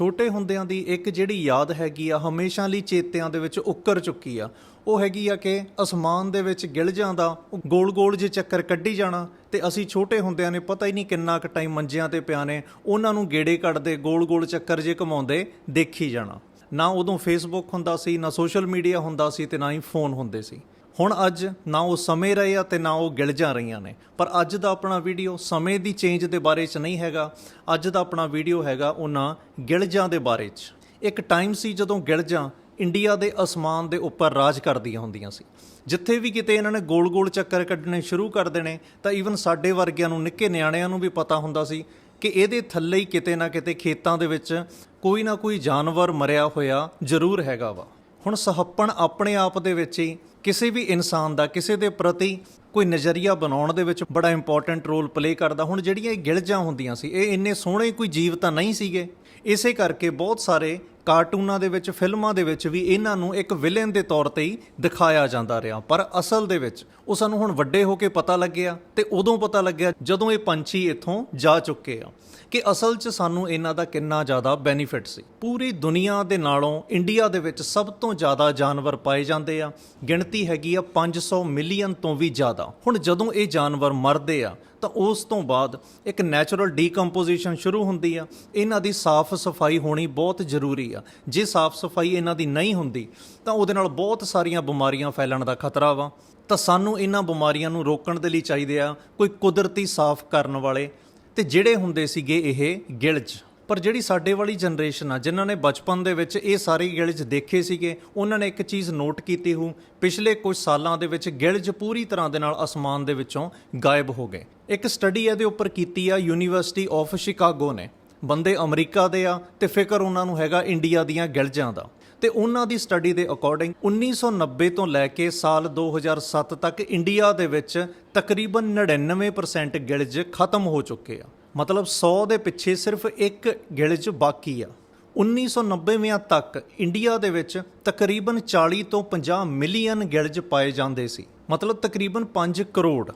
ਛੋਟੇ ਹੁੰਦਿਆਂ ਦੀ ਇੱਕ ਜਿਹੜੀ ਯਾਦ ਹੈਗੀ ਆ, ਹਮੇਸ਼ਾ ਲਈ ਚੇਤਿਆਂ ਦੇ ਵਿੱਚ ਉੱਕਰ ਚੁੱਕੀ ਆ। ਉਹ ਹੈਗੀ ਆ ਕਿ ਅਸਮਾਨ ਦੇ ਵਿੱਚ ਗਿਲਜਾਂ ਦਾ ਗੋਲ-ਗੋਲ ਜੇ ਚੱਕਰ ਕੱਢੀ ਜਾਣਾ ਤੇ ਅਸੀਂ ਛੋਟੇ ਹੁੰਦਿਆਂ ਨੇ ਪਤਾ ਹੀ ਨਹੀਂ ਕਿੰਨਾ ਕੁ ਟਾਈਮ ਮੰਜਿਆਂ ਤੇ ਪਿਆ ਨੇ, ਉਹਨਾਂ ਨੂੰ ਗੇੜੇ ਕੱਢਦੇ, ਗੋਲ-ਗੋਲ ਚੱਕਰ ਜੇ ਘਮਾਉਂਦੇ ਦੇਖੀ ਜਾਣਾ। ਨਾ ਉਦੋਂ ਫੇਸਬੁੱਕ ਹੁੰਦਾ ਸੀ, ਨਾ ਸੋਸ਼ਲ ਮੀਡੀਆ ਹੁੰਦਾ ਸੀ ਤੇ ਨਾ ਹੀ ਫੋਨ ਹੁੰਦੇ ਸੀ। ਹੁਣ ਅੱਜ ਨਾ ਉਹ ਸਮੇਂ ਰਹੇ ਆ ਤੇ ਨਾ ਉਹ ਗਿਲਜਾਂ ਰਹੀਆਂ ਨੇ। ਪਰ ਅੱਜ ਦਾ ਆਪਣਾ ਵੀਡੀਓ ਸਮੇਂ ਦੀ ਚੇਂਜ ਦੇ ਬਾਰੇ 'ਚ ਨਹੀਂ ਹੈਗਾ। ਅੱਜ ਦਾ ਆਪਣਾ ਵੀਡੀਓ ਹੈਗਾ ਉਹਨਾਂ ਗਿਲਜਾਂ ਦੇ ਬਾਰੇ 'ਚ। ਇੱਕ ਟਾਈਮ ਸੀ ਜਦੋਂ ਗਿਲਜਾਂ ਇੰਡੀਆ ਦੇ ਅਸਮਾਨ ਦੇ ਉੱਪਰ ਰਾਜ ਕਰਦੀਆਂ ਹੁੰਦੀਆਂ ਸੀ। ਜਿੱਥੇ ਵੀ ਕਿਤੇ ਇਹਨਾਂ ਨੇ ਗੋਲ-ਗੋਲ ਚੱਕਰ ਕੱਢਣੇ ਸ਼ੁਰੂ ਕਰ ਦੇਣੇ, ਤਾਂ ਈਵਨ ਸਾਡੇ ਵਰਗਿਆਂ ਨੂੰ ਨਿੱਕੇ ਨਿਆਣਿਆਂ ਨੂੰ ਵੀ ਪਤਾ ਹੁੰਦਾ ਸੀ ਕਿ ਇਹਦੇ ਥੱਲੇ ਹੀ ਕਿਤੇ ਨਾ ਕਿਤੇ ਖੇਤਾਂ ਦੇ ਵਿੱਚ ਕੋਈ ਨਾ ਕੋਈ ਜਾਨਵਰ ਮਰਿਆ ਹੋਇਆ ਜ਼ਰੂਰ ਹੈਗਾ ਵਾ। ਹੁਣ ਸਹੱਪਣ ਆਪਣੇ ਆਪ ਦੇ ਵਿੱਚ ਹੀ ਕਿਸੇ ਵੀ ਇਨਸਾਨ ਦਾ, ਕਿਸੇ ਦੇ ਪ੍ਰਤੀ ਕੋਈ ਨਜ਼ਰੀਆ ਬਣਾਉਣ ਦੇ ਵਿੱਚ ਬੜਾ ਇੰਪੋਰਟੈਂਟ ਰੋਲ ਪਲੇ ਕਰਦਾ। ਹੁਣ ਜਿਹੜੀਆਂ ਇਹ ਗਿਲਜਾਂ ਹੁੰਦੀਆਂ ਸੀ, ਇਹ ਇੰਨੇ ਸੋਹਣੇ ਕੋਈ ਜੀਵ ਤਾਂ ਨਹੀਂ ਸੀਗੇ। ਇਸੇ ਕਰਕੇ ਬਹੁਤ ਸਾਰੇ ਕਾਰਟੂਨਾਂ ਦੇ ਵਿੱਚ, ਫਿਲਮਾਂ ਦੇ ਵਿੱਚ ਵੀ ਇਹਨਾਂ ਨੂੰ ਇੱਕ ਵਿਲਨ ਦੇ ਤੌਰ ਤੇ ਹੀ ਦਿਖਾਇਆ ਜਾਂਦਾ ਰਿਹਾ। ਪਰ ਅਸਲ ਦੇ ਵਿੱਚ ਉਹ ਸਾਨੂੰ ਹੁਣ ਵੱਡੇ ਹੋ ਕੇ ਪਤਾ ਲੱਗਿਆ ਤੇ ਉਦੋਂ ਪਤਾ ਲੱਗਿਆ ਜਦੋਂ ਇਹ ਪੰਛੀ ਇੱਥੋਂ ਜਾ ਚੁੱਕੇ ਆ ਕਿ ਅਸਲ 'ਚ ਸਾਨੂੰ ਇਹਨਾਂ ਦਾ ਕਿੰਨਾ ਜ਼ਿਆਦਾ ਬੈਨੀਫਿਟ ਸੀ। ਪੂਰੀ ਦੁਨੀਆ ਦੇ ਨਾਲੋਂ ਇੰਡੀਆ ਦੇ ਵਿੱਚ ਸਭ ਤੋਂ ਜ਼ਿਆਦਾ ਜਾਨਵਰ ਪਾਏ ਜਾਂਦੇ ਆ। ਗਿਣਤੀ ਹੈਗੀ ਆ 500 ਮਿਲੀਅਨ ਤੋਂ ਵੀ ਜ਼ਿਆਦਾ। ਹੁਣ ਜਦੋਂ ਇਹ ਜਾਨਵਰ ਮਰਦੇ ਆ, ਤਾਂ ਉਸ ਤੋਂ ਬਾਅਦ ਇੱਕ ਨੈਚੁਰਲ ਡੀਕੰਪੋਜੀਸ਼ਨ ਸ਼ੁਰੂ ਹੁੰਦੀ ਆ। ਇਹਨਾਂ ਦੀ ਸਾਫ਼ ਸਫ਼ਾਈ ਹੋਣੀ ਬਹੁਤ ਜ਼ਰੂਰੀ ਆ। ਜੇ ਸਾਫ਼ ਸਫ਼ਾਈ ਇਹਨਾਂ ਦੀ ਨਹੀਂ ਹੁੰਦੀ, ਤਾਂ ਉਹਦੇ ਨਾਲ ਬਹੁਤ ਸਾਰੀਆਂ ਬਿਮਾਰੀਆਂ ਫੈਲਣ ਦਾ ਖਤਰਾ ਵਾ। ਤਾਂ ਸਾਨੂੰ ਇਹਨਾਂ ਬਿਮਾਰੀਆਂ ਨੂੰ ਰੋਕਣ ਦੇ ਲਈ ਚਾਹੀਦੇ ਆ ਕੋਈ ਕੁਦਰਤੀ ਸਾਫ਼ ਕਰਨ ਵਾਲੇ, ਤੇ ਜਿਹੜੇ ਹੁੰਦੇ ਸੀਗੇ ਇਹ ਗਿਲਜ। ਪਰ ਜਿਹੜੀ ਸਾਡੇ ਵਾਲੀ ਜਨਰੇਸ਼ਨ ਆ, ਜਿਨ੍ਹਾਂ ਨੇ ਬਚਪਨ ਦੇ ਵਿੱਚ ਇਹ ਸਾਰੇ ਗਿਲਜ ਦੇਖੇ ਸੀਗੇ, ਉਹਨਾਂ ਨੇ ਇੱਕ ਚੀਜ਼ ਨੋਟ ਕੀਤੀ ਹੋ ਪਿਛਲੇ ਕੁਝ ਸਾਲਾਂ ਦੇ ਵਿੱਚ ਗਿਲਜ ਪੂਰੀ ਤਰ੍ਹਾਂ ਦੇ ਨਾਲ ਅਸਮਾਨ ਦੇ ਵਿੱਚੋਂ ਗਾਇਬ ਹੋ ਗਏ। ਇੱਕ ਸਟੱਡੀ ਇਹਦੇ ਉੱਪਰ ਕੀਤੀ ਆ, ਯੂਨੀਵਰਸਿਟੀ ਆਫ ਸ਼ਿਕਾਗੋ ਨੇ। ਬੰਦੇ ਅਮਰੀਕਾ ਦੇ ਆ ਤੇ ਫਿਕਰ ਉਹਨਾਂ ਨੂੰ ਹੈਗਾ ਇੰਡੀਆ ਦੀਆਂ ਗਿਲਜਾਂ ਦਾ। ਤੇ ਉਹਨਾਂ ਦੀ ਸਟੱਡੀ ਦੇ ਅਕੋਰਡਿੰਗ 1990 ਤੋਂ ਲੈ ਕੇ ਸਾਲ 2007 ਤੱਕ ਇੰਡੀਆ ਦੇ ਵਿੱਚ ਤਕਰੀਬਨ 99% ਗਿਲਜ ਖਤਮ ਹੋ ਚੁੱਕੇ ਆ। ਮਤਲਬ 100 ਦੇ ਪਿੱਛੇ ਸਿਰਫ ਇੱਕ ਗਿਲਜ ਬਾਕੀ ਆ। 1990ਵਿਆਂ ਤੱਕ ਇੰਡੀਆ ਦੇ ਵਿੱਚ ਤਕਰੀਬਨ 40 ਤੋਂ 50 ਮਿਲੀਅਨ ਗਿਲਜ ਪਾਏ ਜਾਂਦੇ ਸੀ। ਮਤਲਬ ਤਕਰੀਬਨ 5 ਕਰੋੜ।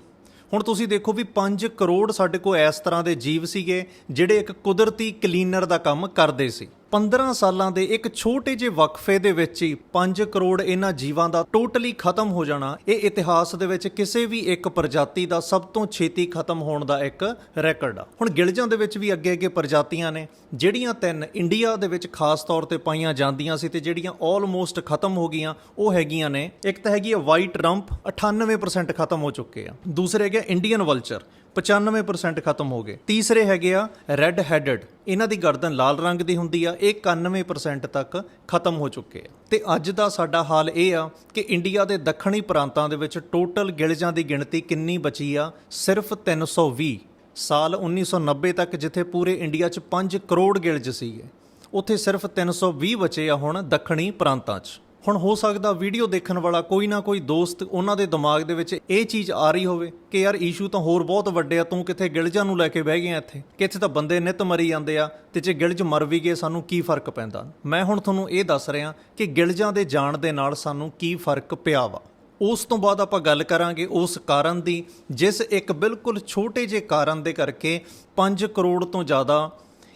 ਹੁਣ ਤੁਸੀਂ ਦੇਖੋ ਵੀ 5 ਕਰੋੜ ਸਾਡੇ ਕੋਲ ਇਸ ਤਰ੍ਹਾਂ ਦੇ ਜੀਵ ਸੀਗੇ ਜਿਹੜੇ ਇੱਕ ਕੁਦਰਤੀ ਕਲੀਨਰ ਦਾ ਕੰਮ ਕਰਦੇ ਸੀ। 15 ਸਾਲਾਂ ਦੇ ਇੱਕ ਛੋਟੇ ਜਿਹੇ ਵਕਫੇ ਦੇ ਵਿੱਚ ਹੀ 5 ਕਰੋੜ ਇਹਨਾਂ ਜੀਵਾਂ ਦਾ ਟੋਟਲੀ ਖਤਮ ਹੋ ਜਾਣਾ, ਇਹ ਇਤਿਹਾਸ ਦੇ ਵਿੱਚ ਕਿਸੇ ਵੀ ਇੱਕ ਪ੍ਰਜਾਤੀ ਦਾ ਸਭ ਤੋਂ ਛੇਤੀ ਖਤਮ ਹੋਣ ਦਾ ਇੱਕ ਰੈਕੋਰਡ ਆ। ਹੁਣ ਗਿਲਜਾਂ ਦੇ ਵਿੱਚ ਵੀ ਅੱਗੇ ਅੱਗੇ ਪ੍ਰਜਾਤੀਆਂ ਨੇ, ਜਿਹੜੀਆਂ ਤਿੰਨ ਇੰਡੀਆ ਦੇ ਵਿੱਚ ਖਾਸ ਤੌਰ ਤੇ ਪਾਈਆਂ ਜਾਂਦੀਆਂ ਸੀ ਤੇ ਜਿਹੜੀਆਂ ਆਲਮੋਸਟ ਖਤਮ ਹੋ ਗਈਆਂ, ਉਹ ਹੈਗੀਆਂ ਨੇ। ਇੱਕ ਤਾਂ ਹੈਗੀ ਆ ਵਾਈਟ ਰੰਪ 98% ਖਤਮ ਹੋ ਚੁੱਕੇ ਆ। ਦੂਸਰੇ ਹੈਗੇ ਇੰਡੀਅਨ ਵਲਚਰ 95% ਖਤਮ ਹੋ ਗਏ। ਤੀਸਰੇ ਹੈਗੇ ਆ ਰੈੱਡ ਹੈਡਡ ਇਹਨਾਂ ਦੀ ਗਰਦਨ ਲਾਲ ਰੰਗ ਦੀ ਹੁੰਦੀ ਆ, ਇਹ 91% ਤੱਕ ਖਤਮ ਹੋ ਚੁੱਕੇ ਆ। ਤੇ ਅੱਜ ਦਾ ਸਾਡਾ ਹਾਲ ਇਹ ਆ ਕਿ ਇੰਡੀਆ ਦੇ ਦੱਖਣੀ ਪ੍ਰਾਂਤਾਂ ਦੇ ਵਿੱਚ ਟੋਟਲ ਗਿਲਜਾਂ ਦੀ ਗਿਣਤੀ ਕਿੰਨੀ ਬਚੀ ਆ? ਸਿਰਫ 320 ਸਾਲ 1990 ਤੱਕ ਜਿੱਥੇ ਪੂਰੇ ਇੰਡੀਆ 'ਚ 5 ਕਰੋੜ ਗਿਲਜ ਸੀਗੇ, ਉੱਥੇ ਸਿਰਫ 320 ਬਚੇ ਆ ਹੁਣ ਦੱਖਣੀ ਪ੍ਰਾਂਤਾਂ 'ਚ। ਹੁਣ ਹੋ ਸਕਦਾ ਵੀਡੀਓ ਦੇਖਣ ਵਾਲਾ ਕੋਈ ਨਾ ਕੋਈ ਦੋਸਤ ਉਹਨਾਂ ਦੇ ਦਿਮਾਗ ਦੇ ਵਿੱਚ ਇਹ ਚੀਜ਼ ਆ ਰਹੀ ਹੋਵੇ ਕਿ ਯਾਰ ਇਸ਼ੂ ਤਾਂ ਹੋਰ ਬਹੁਤ ਵੱਡੇ ਆ, ਤੂੰ ਕਿੱਥੇ ਗਿਲਜਾਂ ਨੂੰ ਲੈ ਕੇ ਬਹਿ ਗਿਆ ਇੱਥੇ? ਕਿ ਤਾਂ ਬੰਦੇ ਨਿਤ ਮਰੀ ਜਾਂਦੇ ਆ ਤੇ ਜੇ ਗਿਲਜ ਮਰ ਵੀ ਗਏ ਸਾਨੂੰ ਕੀ ਫ਼ਰਕ ਪੈਂਦਾ? ਮੈਂ ਹੁਣ ਤੁਹਾਨੂੰ ਇਹ ਦੱਸ ਰਿਹਾ ਕਿ ਗਿਲਜਾਂ ਦੇ ਜਾਣ ਦੇ ਨਾਲ ਸਾਨੂੰ ਕੀ ਫ਼ਰਕ ਪਿਆ ਵਾ? ਉਸ ਤੋਂ ਬਾਅਦ ਆਪਾਂ ਗੱਲ ਕਰਾਂਗੇ ਉਸ ਕਾਰਨ ਦੀ, ਜਿਸ ਇੱਕ ਬਿਲਕੁਲ ਛੋਟੇ ਜਿਹੇ ਕਾਰਨ ਦੇ ਕਰਕੇ 5 ਕਰੋੜ ਤੋਂ ਜ਼ਿਆਦਾ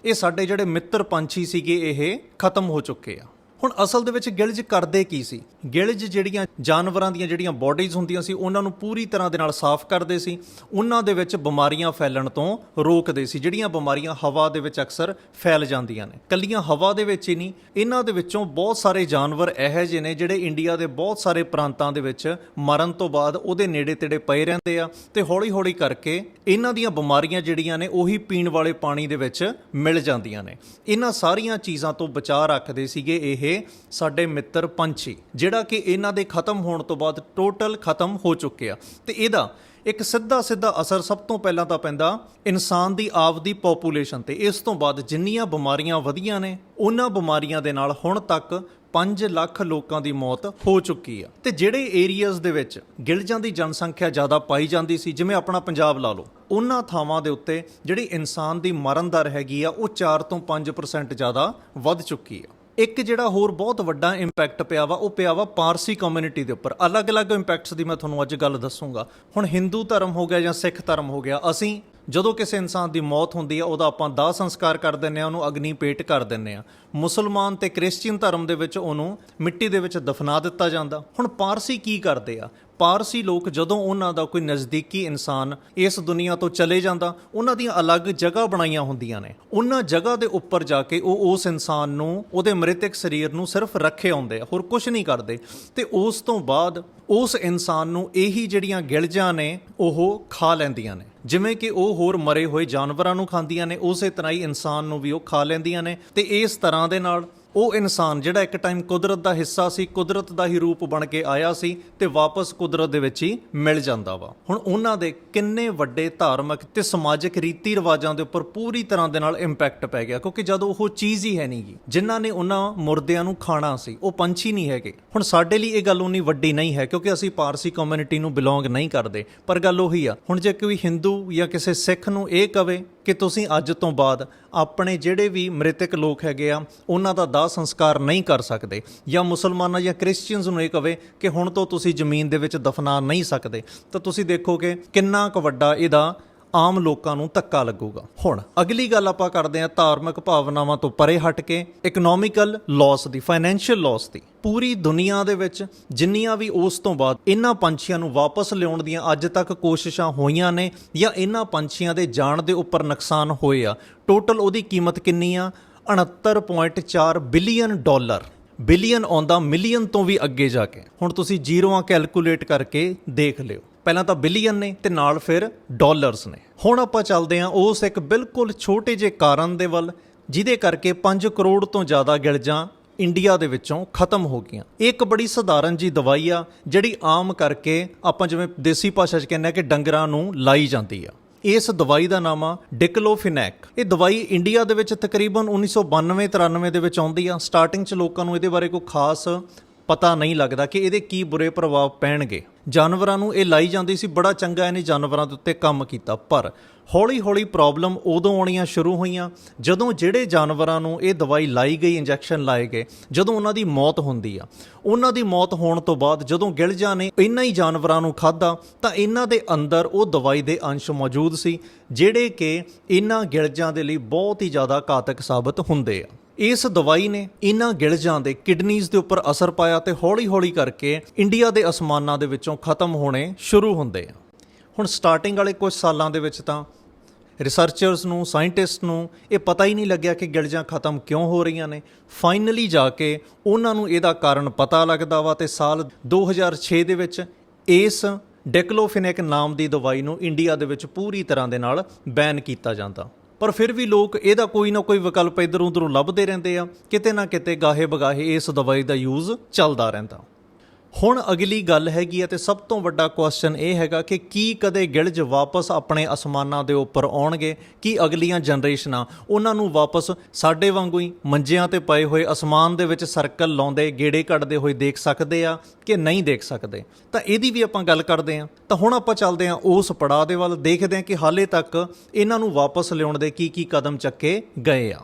ਇਹ ਸਾਡੇ ਜਿਹੜੇ ਮਿੱਤਰ ਪੰਛੀ ਸੀਗੇ, ਇਹ ਖਤਮ ਹੋ ਚੁੱਕੇ ਆ। ਹੁਣ ਅਸਲ ਦੇ ਵਿੱਚ ਗਿਲਜ ਕਰਦੇ ਕੀ ਸੀ? ਗਿਲਜ ਜਿਹੜੀਆਂ ਜਾਨਵਰਾਂ ਦੀਆਂ ਜਿਹੜੀਆਂ ਬਾਡੀਜ਼ ਹੁੰਦੀਆਂ ਸੀ, ਉਹਨਾਂ ਨੂੰ ਪੂਰੀ ਤਰ੍ਹਾਂ ਦੇ ਨਾਲ ਸਾਫ਼ ਕਰਦੇ ਸੀ। ਉਹਨਾਂ ਦੇ ਵਿੱਚ ਬਿਮਾਰੀਆਂ ਫੈਲਣ ਤੋਂ ਰੋਕਦੇ ਸੀ, ਜਿਹੜੀਆਂ ਬਿਮਾਰੀਆਂ ਹਵਾ ਦੇ ਵਿੱਚ ਅਕਸਰ ਫੈਲ ਜਾਂਦੀਆਂ ਨੇ। ਕੱਲੀਆਂ ਹਵਾ ਦੇ ਵਿੱਚ ਹੀ ਨਹੀਂ, ਇਹਨਾਂ ਦੇ ਵਿੱਚੋਂ ਬਹੁਤ ਸਾਰੇ ਜਾਨਵਰ ਇਹੋ ਜਿਹੇ ਨੇ ਜਿਹੜੇ ਇੰਡੀਆ ਦੇ ਬਹੁਤ ਸਾਰੇ ਪ੍ਰਾਂਤਾਂ ਦੇ ਵਿੱਚ ਮਰਨ ਤੋਂ ਬਾਅਦ ਉਹਦੇ ਨੇੜੇ ਤੇੜੇ ਪਏ ਰਹਿੰਦੇ ਆ ਤੇ ਹੌਲੀ-ਹੌਲੀ ਕਰਕੇ ਇਹਨਾਂ ਦੀਆਂ ਬਿਮਾਰੀਆਂ ਜਿਹੜੀਆਂ ਨੇ, ਉਹੀ ਪੀਣ ਵਾਲੇ ਪਾਣੀ ਦੇ ਵਿੱਚ ਮਿਲ ਜਾਂਦੀਆਂ ਨੇ। ਇਹਨਾਂ ਸਾਰੀਆਂ ਚੀਜ਼ਾਂ ਤੋਂ ਬਚਾਅ ਰੱਖਦੇ ਸੀਗੇ ਇਹ ਸਾਡੇ ਮਿੱਤਰ ਪੰਛੀ, ਜਿਹੜਾ ਕਿ ਇਹਨਾਂ ਦੇ ਖਤਮ ਹੋਣ ਤੋਂ ਬਾਅਦ ਟੋਟਲ ਖਤਮ ਹੋ ਚੁੱਕੇ ਆ। ਤੇ ਇਹਦਾ ਇੱਕ ਸਿੱਧਾ ਸਿੱਧਾ ਅਸਰ ਸਭ ਤੋਂ ਪਹਿਲਾਂ ਤਾਂ ਪੈਂਦਾ ਇਨਸਾਨ ਦੀ ਆਪਦੀ ਪੋਪੂਲੇਸ਼ਨ ਤੇ। ਇਸ ਤੋਂ ਬਾਅਦ ਜਿੰਨੀਆਂ ਬਿਮਾਰੀਆਂ ਵਧੀਆਂ ਨੇ, ਉਹਨਾਂ ਬਿਮਾਰੀਆਂ ਦੇ ਨਾਲ ਹੁਣ ਤੱਕ 5 ਲੱਖ ਲੋਕਾਂ ਦੀ ਮੌਤ ਹੋ ਚੁੱਕੀ ਆ। ਤੇ ਜਿਹੜੇ ਏਰੀਆਜ਼ ਦੇ ਵਿੱਚ ਗਿਲਜਾਂ ਦੀ ਜਨਸੰਖਿਆ ਜ਼ਿਆਦਾ ਪਾਈ ਜਾਂਦੀ ਸੀ, ਜਿਵੇਂ ਆਪਣਾ ਪੰਜਾਬ ਲਾ ਲਓ, ਉਹਨਾਂ ਥਾਵਾਂ ਦੇ ਉੱਤੇ ਜਿਹੜੀ ਇਨਸਾਨ ਦੀ ਮਰਨ ਦਰ ਹੈਗੀ ਆ, ਉਹ 4 ਤੋਂ 5% ਜ਼ਿਆਦਾ ਵੱਧ ਚੁੱਕੀ ਆ। ਇੱਕ ਜਿਹੜਾ ਹੋਰ ਬਹੁਤ ਵੱਡਾ ਇੰਪੈਕਟ ਪਿਆ ਵਾ, ਉਹ ਪਿਆ ਵਾ ਪਾਰਸੀ ਕਮਿਊਨਿਟੀ ਦੇ ਉੱਪਰ। ਅਲੱਗ-ਅਲੱਗ ਇੰਪੈਕਟਸ ਦੀ ਮੈਂ ਤੁਹਾਨੂੰ ਅੱਜ ਗੱਲ ਦੱਸੂਗਾ। ਹੁਣ ਹਿੰਦੂ ਧਰਮ ਹੋ ਗਿਆ ਜਾਂ ਸਿੱਖ ਧਰਮ ਹੋ ਗਿਆ, ਅਸੀਂ ਜਦੋਂ ਕਿਸੇ ਇਨਸਾਨ ਦੀ ਮੌਤ ਹੁੰਦੀ ਆ, ਉਹਦਾ ਆਪਾਂ ਦਾਹ ਸੰਸਕਾਰ ਕਰ ਦਿੰਨੇ ਆ, ਉਹਨੂੰ ਅਗਨੀ ਪੇਟ ਕਰ ਦਿੰਨੇ ਆ। ਮੁਸਲਮਾਨ ਤੇ ਕ੍ਰਿਸਚੀਅਨ ਧਰਮ ਦੇ ਵਿੱਚ ਉਹਨੂੰ ਮਿੱਟੀ ਦੇ ਵਿੱਚ ਦਫਨਾ ਦਿੱਤਾ ਜਾਂਦਾ। ਹੁਣ ਪਾਰਸੀ ਕੀ ਕਰਦੇ ਆ? ਪਾਰਸੀ ਲੋਕ ਜਦੋਂ ਉਹਨਾਂ ਦਾ ਕੋਈ ਨਜ਼ਦੀਕੀ ਇਨਸਾਨ ਇਸ ਦੁਨੀਆ ਤੋਂ ਚਲੇ ਜਾਂਦਾ, ਉਹਨਾਂ ਦੀਆਂ ਅਲੱਗ ਜਗ੍ਹਾ ਬਣਾਈਆਂ ਹੁੰਦੀਆਂ ਨੇ। ਉਹਨਾਂ ਜਗ੍ਹਾ ਦੇ ਉੱਪਰ ਜਾ ਕੇ ਉਹ ਉਸ ਇਨਸਾਨ ਨੂੰ, ਉਹਦੇ ਮ੍ਰਿਤਕ ਸਰੀਰ ਨੂੰ ਸਿਰਫ ਰੱਖੇ ਆਉਂਦੇ ਹੋਰ ਕੁਝ ਨਹੀਂ ਕਰਦੇ। ਤੇ ਉਸ ਤੋਂ ਬਾਅਦ ਉਸ ਇਨਸਾਨ ਨੂੰ ਇਹੀ ਜਿਹੜੀਆਂ ਗਿਲਜਾਂ ਨੇ, ਉਹ ਖਾ ਲੈਂਦੀਆਂ ਨੇ। ਜਿਵੇਂ ਕਿ ਉਹ ਹੋਰ ਮਰੇ ਹੋਏ ਜਾਨਵਰਾਂ ਨੂੰ ਖਾਂਦੀਆਂ ਨੇ, ਉਸੇ ਤਰ੍ਹਾਂ ਹੀ ਇਨਸਾਨ ਨੂੰ ਵੀ ਉਹ ਖਾ ਲੈਂਦੀਆਂ ਨੇ। ਤੇ ਇਸ ਤਰ੍ਹਾਂ ਦੇ ਨਾਲ ਉਹ ਇਨਸਾਨ ਜਿਹੜਾ ਇੱਕ ਟਾਈਮ ਕੁਦਰਤ ਦਾ ਹਿੱਸਾ ਸੀ, ਕੁਦਰਤ ਦਾ ਹੀ ਰੂਪ ਬਣ ਕੇ ਆਇਆ ਸੀ ਤੇ ਵਾਪਸ ਕੁਦਰਤ ਦੇ ਵਿੱਚ ਹੀ ਮਿਲ ਜਾਂਦਾ ਵਾ। ਹੁਣ ਉਹਨਾਂ ਦੇ ਕਿੰਨੇ ਵੱਡੇ ਧਾਰਮਿਕ ਤੇ ਸਮਾਜਿਕ ਰੀਤੀ ਰਿਵਾਜਾਂ ਦੇ ਉੱਪਰ ਪੂਰੀ ਤਰ੍ਹਾਂ ਦੇ ਨਾਲ ਇੰਪੈਕਟ ਪੈ ਗਿਆ, ਕਿਉਂਕਿ ਜਦੋਂ ਉਹ ਚੀਜ਼ ਹੀ ਹੈ ਨਹੀਂਗੀ ਜਿਨ੍ਹਾਂ ਨੇ ਉਹਨਾਂ ਮੁਰਦਿਆਂ ਨੂੰ ਖਾਣਾ ਸੀ, ਉਹ ਪੰਛੀ ਨਹੀਂ ਹੈਗੇ। ਹੁਣ ਸਾਡੇ ਲਈ ਇਹ ਗੱਲ ਉਨੀ ਵੱਡੀ ਨਹੀਂ ਹੈ, ਕਿਉਂਕਿ ਅਸੀਂ ਪਾਰਸੀ ਕਮਿਊਨਿਟੀ ਨੂੰ ਬਿਲੋਂਗ ਨਹੀਂ ਕਰਦੇ, ਪਰ ਗੱਲ ਉਹੀ ਆ, ਹੁਣ ਜੇ ਕੋਈ ਹਿੰਦੂ ਜਾਂ ਕਿਸੇ ਸਿੱਖ ਨੂੰ ਇਹ ਕਵੇ ਕਿ ਤੁਸੀਂ ਅੱਜ ਤੋਂ ਬਾਅਦ ਆਪਣੇ ਜਿਹੜੇ ਵੀ ਮ੍ਰਿਤਕ ਲੋਕ ਹੈਗੇ ਆ, ਉਹਨਾਂ ਦਾ ਦਾਹ ਸੰਸਕਾਰ ਨਹੀਂ ਕਰ ਸਕਦੇ ਜਾਂ ਮੁਸਲਮਾਨਾਂ ਜਾਂ ਕ੍ਰਿਸਚੀਅਨਸ ਨੂੰ ਇਹ ਕਵੇ ਕਿ ਹੁਣ ਤੋਂ ਤੁਸੀਂ ਜ਼ਮੀਨ ਦੇ ਵਿੱਚ ਦਫਨਾ ਨਹੀਂ ਸਕਦੇ। ਤਾਂ ਤੁਸੀਂ ਦੇਖੋਗੇ ਕਿੰਨਾ ਕੁ ਵੱਡਾ ਇਹਦਾ ਆਮ ਲੋਕਾਂ ਨੂੰ ਧੱਕਾ ਲੱਗੂਗਾ। ਹੁਣ, ਅਗਲੀ ਗੱਲ ਆਪਾਂ ਕਰਦੇ ਹਾਂ ਧਾਰਮਿਕ ਭਾਵਨਾਵਾਂ ਤੋਂ ਪਰੇ ਹਟ ਕੇ ਇਕਨੋਮਿਕਲ ਲਾਸ ਦੀ ਫਾਈਨੈਂਸ਼ੀਅਲ ਲਾਸ ਦੀ। ਪੂਰੀ ਦੁਨੀਆ ਦੇ ਵਿੱਚ ਜਿੰਨੀਆਂ ਵੀ ਉਸ ਤੋਂ ਬਾਅਦ ਇਹਨਾਂ ਪੰਛੀਆਂ ਨੂੰ ਵਾਪਸ ਲਿਆਉਣ ਦੀਆਂ ਅੱਜ ਤੱਕ ਕੋਸ਼ਿਸ਼ਾਂ ਹੋਈਆਂ ਨੇ ਜਾਂ ਇਹਨਾਂ ਪੰਛੀਆਂ ਦੇ ਜਾਣ ਦੇ ਉੱਪਰ ਨੁਕਸਾਨ ਹੋਏ ਆ ਟੋਟਲ ਉਹਦੀ ਕੀਮਤ ਕਿੰਨੀ ਆ? 69.4 ਬਿਲੀਅਨ ਡਾਲਰ। ਬਿਲੀਅਨ ਆਉਂਦਾ ਮਿਲੀਅਨ ਤੋਂ ਵੀ ਅੱਗੇ ਜਾ ਕੇ। ਹੁਣ ਤੁਸੀਂ ਜ਼ੀਰੋਆਂ ਕੈਲਕੂਲੇਟ ਕਰਕੇ ਦੇਖ ਲਿਓ। ਪਹਿਲਾਂ ਤਾਂ ਬਿਲੀਅਨ ਨੇ ਤੇ ਨਾਲ ਫਿਰ ਡਾਲਰਸ ਨੇ। ਹੁਣ ਆਪਾਂ ਚੱਲਦੇ ਹਾਂ ਉਸ ਇੱਕ ਬਿਲਕੁਲ ਛੋਟੇ ਜਿਹੇ ਕਾਰਨ ਦੇ ਵੱਲ, ਜਿਹਦੇ ਕਰਕੇ 5 ਕਰੋੜ ਤੋਂ ਜ਼ਿਆਦਾ ਗਿਲਜਾਂ ਇੰਡੀਆ ਦੇ ਵਿੱਚੋਂ ਖਤਮ ਹੋ ਗਈਆਂ। ਇਹ ਇੱਕ ਬੜੀ ਸਧਾਰਨ ਜੀ ਦਵਾਈ ਆ, ਜਿਹੜੀ ਆਮ ਕਰਕੇ ਆਪਾਂ ਜਿਵੇਂ ਦੇਸੀ ਭਾਸ਼ਾ 'ਚ ਕਹਿੰਦੇ ਆ ਕਿ ਡੰਗਰਾਂ ਨੂੰ ਲਾਈ ਜਾਂਦੀ ਆ। ਇਸ ਦਵਾਈ ਦਾ ਨਾਮ ਆ ਡਿਕਲੋਫਿਨੈਕ। ਇਹ ਦਵਾਈ ਇੰਡੀਆ ਦੇ ਵਿੱਚ ਤਕਰੀਬਨ 1992-93 ਦੇ ਵਿੱਚ ਆਉਂਦੀ ਆ। ਸਟਾਰਟਿੰਗ 'ਚ ਲੋਕਾਂ ਨੂੰ ਇਹਦੇ ਬਾਰੇ ਕੋਈ ਖਾਸ ਪਤਾ ਨਹੀਂ ਲੱਗਦਾ ਕਿ ਇਹਦੇ ਕੀ ਬੁਰੇ ਪ੍ਰਭਾਵ ਪੈਣਗੇ। ਜਾਨਵਰਾਂ ਨੂੰ ਇਹ ਲਾਈ ਜਾਂਦੀ ਸੀ, ਬੜਾ ਚੰਗਾ ਇਹਨੇ ਜਾਨਵਰਾਂ ਦੇ ਉੱਤੇ ਕੰਮ ਕੀਤਾ। ਪਰ ਹੌਲੀ-ਹੌਲੀ ਪ੍ਰੋਬਲਮ ਉਦੋਂ ਆਉਣੀਆਂ ਸ਼ੁਰੂ ਹੋਈਆਂ, ਜਦੋਂ ਜਿਹੜੇ ਜਾਨਵਰਾਂ ਨੂੰ ਇਹ ਦਵਾਈ ਲਾਈ ਗਈ, ਇੰਜੈਕਸ਼ਨ ਲਾਏ ਗਏ, ਜਦੋਂ ਉਹਨਾਂ ਦੀ ਮੌਤ ਹੁੰਦੀ ਆ। ਉਹਨਾਂ ਦੀ ਮੌਤ ਹੋਣ ਤੋਂ ਬਾਅਦ ਜਦੋਂ ਗਿਲਜਾਂ ਨੇ ਇਹਨਾਂ ਹੀ ਜਾਨਵਰਾਂ ਨੂੰ ਖਾਧਾ, ਤਾਂ ਇਹਨਾਂ ਦੇ ਅੰਦਰ ਉਹ ਦਵਾਈ ਦੇ ਅੰਸ਼ ਮੌਜੂਦ ਸੀ, ਜਿਹੜੇ ਕਿ ਇਹਨਾਂ ਗਿਲਜਾਂ ਦੇ ਲਈ ਬਹੁਤ ਹੀ ਜ਼ਿਆਦਾ ਘਾਤਕ ਸਾਬਤ ਹੁੰਦੇ ਆ। ਇਸ ਦਵਾਈ ਨੇ ਇਹਨਾਂ ਗਿਲਜਾਂ ਦੇ ਕਿਡਨੀਜ਼ ਦੇ ਉੱਪਰ ਅਸਰ ਪਾਇਆ ਤੇ ਹੌਲੀ-ਹੌਲੀ ਕਰਕੇ ਇੰਡੀਆ ਦੇ ਅਸਮਾਨਾਂ ਦੇ ਵਿੱਚੋਂ ਖਤਮ ਹੋਣੇ ਸ਼ੁਰੂ ਹੁੰਦੇ ਆ। ਹੁਣ ਸਟਾਰਟਿੰਗ ਵਾਲੇ ਕੁਝ ਸਾਲਾਂ ਦੇ ਵਿੱਚ ਤਾਂ ਰਿਸਰਚਰਸ ਨੂੰ, ਸਾਇੰਟਿਸਟ ਨੂੰ ਇਹ ਪਤਾ ਹੀ ਨਹੀਂ ਲੱਗਿਆ ਕਿ ਗਿਲਜਾਂ ਖਤਮ ਕਿਉਂ ਹੋ ਰਹੀਆਂ ਨੇ। ਫਾਈਨਲੀ ਜਾ ਕੇ ਉਹਨਾਂ ਨੂੰ ਇਹਦਾ ਕਾਰਨ ਪਤਾ ਲੱਗਦਾ ਵਾ ਤੇ ਸਾਲ 2006 ਦੇ ਵਿੱਚ ਇਸ ਡੈਕਲੋਫਿਨੈਕ ਨਾਮ ਦੀ ਦਵਾਈ ਨੂੰ ਇੰਡੀਆ ਦੇ ਵਿੱਚ ਪੂਰੀ ਤਰ੍ਹਾਂ ਦੇ ਨਾਲ ਬੈਨ ਕੀਤਾ ਜਾਂਦਾ। ਪਰ ਫਿਰ ਵੀ ਲੋਕ ਇਹਦਾ ਕੋਈ ਨਾ ਕੋਈ ਵਿਕਲਪ ਇਧਰ ਉਧਰੋਂ ਲੱਭਦੇ ਰਹਿੰਦੇ ਆ, ਕਿਤੇ ਨਾ ਕਿਤੇ ਗਾਹੇ ਬਗਾਹੇ ਇਸ ਦਵਾਈ ਦਾ ਯੂਜ਼ ਚੱਲਦਾ ਰਹਿੰਦਾ। ਹੁਣ ਅਗਲੀ ਗੱਲ ਹੈਗੀ ਹੈ ਤੇ ਸਭ ਤੋਂ ਵੱਡਾ ਕੁਐਸਚਨ ਇਹ ਹੈਗਾ ਕਿ ਕੀ ਕਦੇ ਗਿਲਜ ਵਾਪਸ ਆਪਣੇ ਅਸਮਾਨਾਂ ਦੇ ਉੱਪਰ ਆਉਣਗੇ? ਕੀ ਅਗਲੀਆਂ ਜਨਰੇਸ਼ਨਾਂ ਉਹਨਾਂ ਨੂੰ ਵਾਪਸ ਸਾਡੇ ਵਾਂਗੂ ਹੀ ਮੰਜਿਆਂ ਤੇ ਪਏ ਹੋਏ ਅਸਮਾਨ ਦੇ ਵਿੱਚ ਸਰਕਲ ਲਾਉਂਦੇ, ਗੇੜੇ ਕੱਢਦੇ ਹੋਏ ਦੇਖ ਸਕਦੇ ਆ ਕਿ ਨਹੀਂ ਦੇਖ ਸਕਦੇ? ਤਾਂ ਇਹਦੀ ਵੀ ਆਪਾਂ ਗੱਲ ਕਰਦੇ ਆ ਤਾਂ ਹੁਣ ਆਪਾਂ ਚੱਲਦੇ ਆ ਉਸ ਪੜਾਅ ਦੇ ਵੱਲ, ਦੇਖਦੇ ਆ ਕਿ ਹਾਲੇ ਤੱਕ ਇਹਨਾਂ ਨੂੰ ਵਾਪਸ ਲਿਆਉਣ ਦੇ ਕੀ ਕੀ ਕਦਮ ਚੱਕੇ ਗਏ ਆ।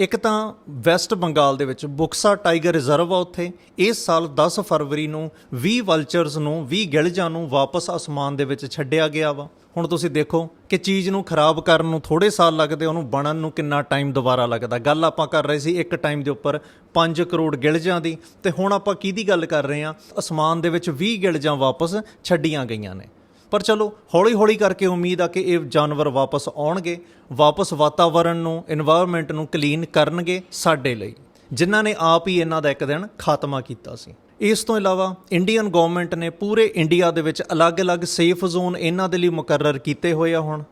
ਇੱਕ ਤਾਂ ਵੈਸਟ ਬੰਗਾਲ ਦੇ ਵਿੱਚ ਬੁਕਸਾ ਟਾਈਗਰ ਰਿਜ਼ਰਵ ਆ ਉੱਥੇ। ਇਸ ਸਾਲ 10 ਫਰਵਰੀ ਨੂੰ 20 ਵਲਚਰਸ ਨੂੰ 20 ਗਿਲਜਾਂ ਨੂੰ ਵਾਪਸ ਅਸਮਾਨ ਦੇ ਵਿੱਚ ਛੱਡਿਆ ਗਿਆ ਵਾ। ਹੁਣ ਤੁਸੀਂ ਦੇਖੋ ਕਿ ਚੀਜ਼ ਨੂੰ ਖਰਾਬ ਕਰਨ ਨੂੰ ਥੋੜੇ ਸਾਲ ਲੱਗਦੇ, ਉਹਨੂੰ ਬਣਨ ਨੂੰ ਕਿੰਨਾ ਟਾਈਮ ਦੁਬਾਰਾ ਲੱਗਦਾ। ਗੱਲ ਆਪਾਂ ਕਰ ਰਹੇ ਸੀ ਇੱਕ ਟਾਈਮ ਦੇ ਉੱਪਰ 5 ਕਰੋੜ ਗਿਲਜਾਂ ਦੀ। ਤੇ ਹੁਣ ਆਪਾਂ ਕਿਹਦੀ ਗੱਲ ਕਰ ਰਹੇ ਹਾਂ? ਅਸਮਾਨ ਦੇ ਵਿੱਚ 20 ਗਿਲਜਾਂ ਵਾਪਸ ਛੱਡੀਆਂ ਗਈਆਂ ਨੇ। ਪਰ ਚਲੋ ਹੌਲੀ ਹੌਲੀ ਕਰਕੇ ਉਮੀਦ ਆ ਕਿ ਇਹ ਜਾਨਵਰ ਵਾਪਸ ਆਉਣਗੇ, ਵਾਪਸ ਵਾਤਾਵਰਣ ਨੂੰ এনवायरमेंट ਨੂੰ ਕਲੀਨ ਕਰਨਗੇ ਸਾਡੇ ਲਈ, ਜਿਨ੍ਹਾਂ ਨੇ ਆਪ ਹੀ ਇਹਨਾਂ ਦਾ ਇੱਕ ਦਿਨ ਖਾਤਮਾ ਕੀਤਾ ਸੀ। ਇਸ ਤੋਂ ਇਲਾਵਾ ਇੰਡੀਅਨ ਗਵਰਨਮੈਂਟ ਨੇ ਪੂਰੇ ਇੰਡੀਆ ਦੇ ਵਿੱਚ ਅਲੱਗ-ਅਲੱਗ ਸੇਫ ਜ਼ੋਨ ਇਹਨਾਂ ਦੇ ਲਈ ਮੁਕਰਰ ਕੀਤੇ ਹੋਏ ਆ ਹੁਣ।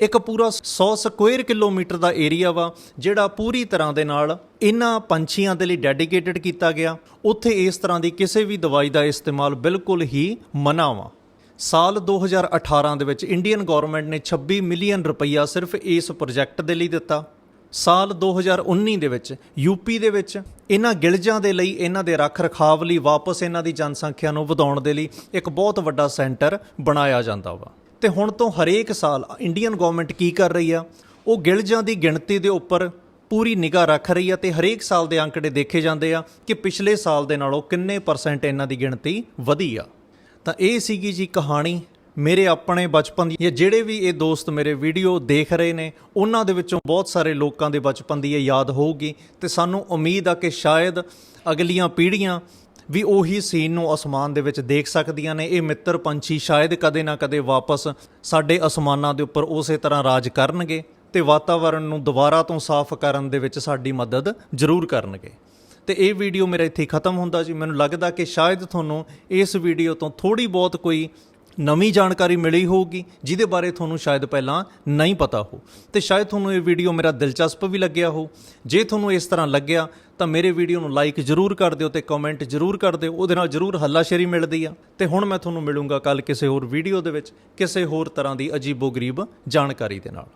ਇੱਕ ਪੂਰਾ 100 ਸਕੁਅਰ ਕਿਲੋਮੀਟਰ ਦਾ ਏਰੀਆ ਵਾ, ਜਿਹੜਾ ਪੂਰੀ ਤਰ੍ਹਾਂ ਦੇ ਨਾਲ ਇਹਨਾਂ ਪੰਛੀਆਂ ਦੇ ਲਈ ਡੈਡੀਕੇਟਿਡ ਕੀਤਾ ਗਿਆ। ਉੱਥੇ ਇਸ ਤਰ੍ਹਾਂ ਦੀ ਕਿਸੇ ਵੀ ਦਵਾਈ ਦਾ ਇਸਤੇਮਾਲ ਬਿਲਕੁਲ ਹੀ ਮਨਾਵਾ। ਸਾਲ 2018 ਦੇ ਵਿੱਚ ਇੰਡੀਅਨ ਗਵਰਨਮੈਂਟ ਨੇ 26 ਮਿਲੀਅਨ ਰੁਪਈਆ ਸਿਰਫ ਇਸ ਪ੍ਰੋਜੈਕਟ ਦੇ ਲਈ ਦਿੱਤਾ। ਸਾਲ 2019 ਦੇ ਵਿੱਚ ਯੂਪੀ ਦੇ ਵਿੱਚ ਇਹਨਾਂ ਗਿਲਜਾਂ ਦੇ ਲਈ ਇਹਨਾਂ ਦੇ ਰੱਖ ਰਖਾਵ ਲਈ ਵਾਪਸ ਇਹਨਾਂ ਦੀ ਜਨਸੰਖਿਆ ਨੂੰ ਵਧਾਉਣ ਦੇ ਲਈ ਇੱਕ ਬਹੁਤ ਵੱਡਾ ਸੈਂਟਰ ਬਣਾਇਆ ਜਾਂਦਾ ਵਾ। ਤੇ ਹੁਣ ਤੋਂ ਹਰੇਕ ਸਾਲ ਇੰਡੀਅਨ ਗਵਰਨਮੈਂਟ ਕੀ ਕਰ ਰਹੀ ਆ? ਉਹ ਗਿਲਜਾਂ ਦੀ ਗਿਣਤੀ ਦੇ ਉੱਪਰ ਪੂਰੀ ਨਿਗਾਹ ਰੱਖ ਰਹੀ ਆ ਤੇ ਹਰੇਕ ਸਾਲ ਦੇ ਅੰਕੜੇ ਦੇਖੇ ਜਾਂਦੇ ਆ ਕਿ ਪਿਛਲੇ ਸਾਲ ਦੇ ਨਾਲੋਂ ਕਿੰਨੇ ਪਰਸੈਂਟ ਇਹਨਾਂ ਦੀ ਗਿਣਤੀ ਵਧੀ ਆ। ਤਾਂ ਇਹ ਸੀਗੀ ਜੀ ਕਹਾਣੀ ਮੇਰੇ ਆਪਣੇ ਬਚਪਨ ਦੀ। ਜਾਂ ਜਿਹੜੇ ਵੀ ਇਹ ਦੋਸਤ ਮੇਰੇ ਵੀਡੀਓ ਦੇਖ ਰਹੇ ਨੇ, ਉਹਨਾਂ ਦੇ ਵਿੱਚੋਂ ਬਹੁਤ ਸਾਰੇ ਲੋਕਾਂ ਦੇ ਬਚਪਨ ਦੀ ਇਹ ਯਾਦ ਹੋਊਗੀ ਤੇ ਸਾਨੂੰ ਉਮੀਦ ਆ ਕਿ ਸ਼ਾਇਦ ਅਗਲੀਆਂ ਪੀੜ੍ਹੀਆਂ ਵੀ ਉਹੀ ਸੀਨ ਨੂੰ ਅਸਮਾਨ ਦੇ ਵਿੱਚ ਦੇਖ ਸਕਦੀਆਂ ਨੇ। ਇਹ ਮਿੱਤਰ ਪੰਛੀ ਸ਼ਾਇਦ ਕਦੇ ਨਾ ਕਦੇ ਵਾਪਸ ਸਾਡੇ ਅਸਮਾਨਾਂ ਦੇ ਉੱਪਰ ਉਸੇ ਤਰ੍ਹਾਂ ਰਾਜ ਕਰਨਗੇ ਤੇ ਵਾਤਾਵਰਣ ਨੂੰ ਦੁਬਾਰਾ ਤੋਂ ਸਾਫ਼ ਕਰਨ ਦੇ ਵਿੱਚ ਸਾਡੀ ਮਦਦ ਜ਼ਰੂਰ ਕਰਨਗੇ। ਤੇ ਇਹ ਵੀਡੀਓ ਮੇਰਾ ਇੱਥੇ ਖਤਮ ਹੁੰਦਾ ਜੀ। ਮੈਨੂੰ ਲੱਗਦਾ ਕਿ ਸ਼ਾਇਦ ਤੁਹਾਨੂੰ ਇਸ ਵੀਡੀਓ ਤੋਂ ਥੋੜੀ ਬਹੁਤ ਕੋਈ ਨਵੀਂ ਜਾਣਕਾਰੀ ਮਿਲੀ ਹੋਊਗੀ, ਜਿਹਦੇ ਬਾਰੇ ਤੁਹਾਨੂੰ ਸ਼ਾਇਦ ਪਹਿਲਾਂ ਨਹੀਂ ਪਤਾ ਹੋ। ਤੇ ਸ਼ਾਇਦ ਤੁਹਾਨੂੰ ਇਹ ਵੀਡੀਓ ਮੇਰਾ ਦਿਲਚਸਪ ਵੀ ਲੱਗਿਆ ਹੋ। ਜੇ ਤੁਹਾਨੂੰ ਇਸ ਤਰ੍ਹਾਂ ਲੱਗਿਆ, ਤਾਂ ਮੇਰੇ ਵੀਡੀਓ ਨੂੰ ਲਾਈਕ ਜ਼ਰੂਰ ਕਰ ਦਿਓ ਤੇ ਕਮੈਂਟ ਜ਼ਰੂਰ ਕਰ ਦਿਓ। ਉਹਦੇ ਨਾਲ ਜ਼ਰੂਰ ਹੱਲਾਸ਼ੇਰੀ ਮਿਲਦੀ ਆ। ਤੇ ਹੁਣ ਮੈਂ ਤੁਹਾਨੂੰ ਮਿਲੂੰਗਾ ਕੱਲ ਕਿਸੇ ਹੋਰ ਵੀਡੀਓ ਦੇ ਵਿੱਚ, ਕਿਸੇ ਹੋਰ ਤਰ੍ਹਾਂ ਦੀ ਅਜੀਬੋ-ਗਰੀਬ ਜਾਣਕਾਰੀ ਦੇ ਨਾਲ।